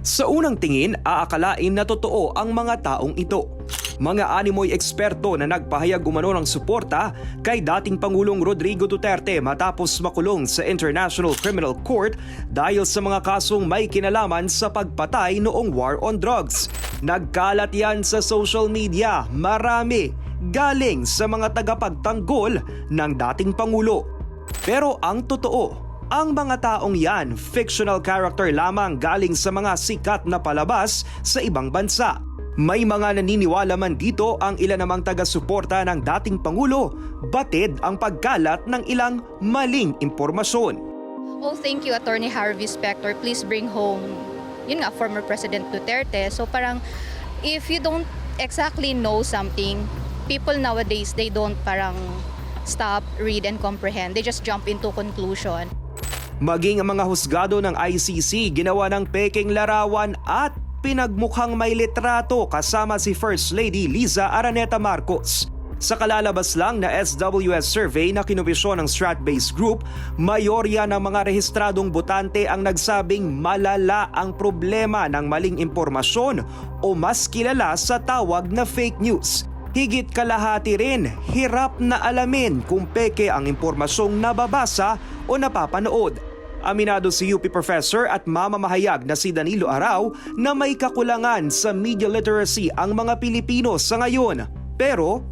Sa unang tingin, aakalain na totoo ang mga taong ito. Mga animoy eksperto na nagpahayag umano ng suporta kay dating Pangulong Rodrigo Duterte matapos makulong sa International Criminal Court dahil sa mga kasong may kinalaman sa pagpatay noong war on drugs. Nagkalat yan sa social media, marami, galing sa mga tagapagtanggol ng dating Pangulo. Pero ang totoo, ang mga taong yan, fictional character lamang galing sa mga sikat na palabas sa ibang bansa. May mga naniniwala man dito ang ilan namang taga-suporta ng dating Pangulo, batid ang pagkalat ng ilang maling impormasyon. Oh, thank you, Attorney Harvey Spector. Please bring home, yun nga, former President Duterte. So parang, if you don't exactly know something, people nowadays, they don't parang stop, read, and comprehend. They just jump into conclusion. Maging ang mga husgado ng ICC ginawa ng peking larawan at pinagmukhang may litrato kasama si First Lady Liza Araneta Marcos. Sa kalalabas lang na SWS survey na kinobisyon ng Strat-based Group, mayorya ng mga rehistradong botante ang nagsabing malala ang problema ng maling impormasyon o mas kilala sa tawag na fake news. Higit kalahati rin, hirap na alamin kung peke ang impormasyong nababasa o napapanood. Aminado si UP professor at mamamahayag na si Danilo Arau na may kakulangan sa media literacy ang mga Pilipino sa ngayon. Pero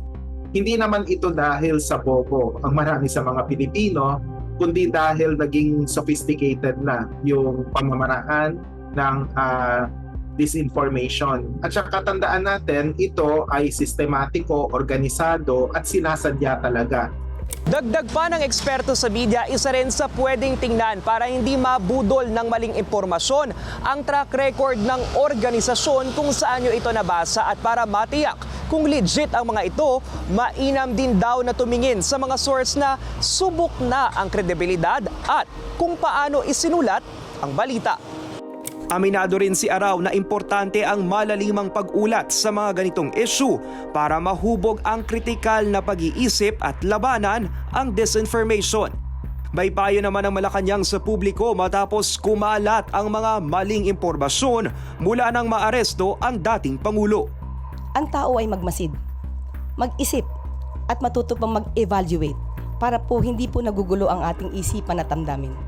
hindi naman ito dahil sa bobo ang marami sa mga Pilipino, kundi dahil naging sophisticated na yung pamamaraan ng ah, disinformation. At saka tandaan natin, ito ay sistematiko, organisado at sinasadya talaga. Dagdag pa ng eksperto sa media, isa rin sa pwedeng tingnan para hindi mabudol ng maling impormasyon ang track record ng organisasyon kung saan nyo ito nabasa at para matiyak kung legit ang mga ito, mainam din daw na tumingin sa mga source na subok na ang kredibilidad at kung paano isinulat ang balita. Aminado rin si Araw na importante ang malalimang pag-ulat sa mga ganitong issue para mahubog ang kritikal na pag-iisip at labanan ang disinformation. May payo naman ang Malacanang sa publiko matapos kumalat ang mga maling impormasyon mula nang maaresto ang dating Pangulo. ang tao ay magmasid, mag-isip at matuto pang mag-evaluate para po hindi po nagugulo ang ating isipan at damdamin.